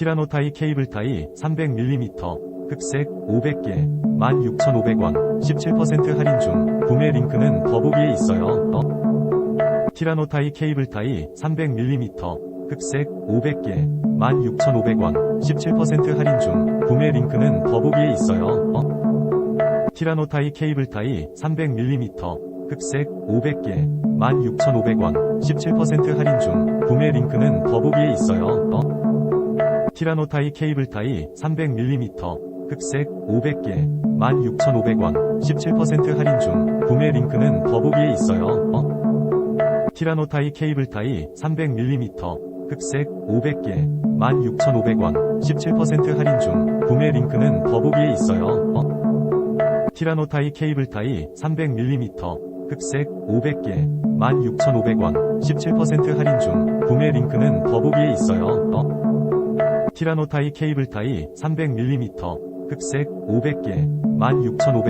티라노타이 케이블 타이 300mm 흑색 500개 16,500원 17% 할인 중 구매 링크는 더보기에 있어요. 어? 티라노타이 케이블 타이 300mm 흑색 500개 16,500원 17% 할인 중 구매 링크는 더보기에 있어요. 어? 티라노타이 케이블 타이 300mm 흑색 500개 16,500원 17% 할인 중 구매 링크는 더보기에 있어요. 어? 티라노타이 케이블 타이 300mm 흑색 500개 16,500원 17% 할인 중 구매 링크는 더보기에 있어요. 어? 티라노타이 케이블 타이 300mm 흑색 500개 16,500원 17% 할인 중 구매 링크는 더보기에 있어요. 어? 티라노타이 케이블 타이 300mm 흑색 500개 16,500원 17% 할인 중 구매 링크는 더보기에 있어요. 어? 티라노타이 케이블 타이 300mm 흑색 500개 16,500원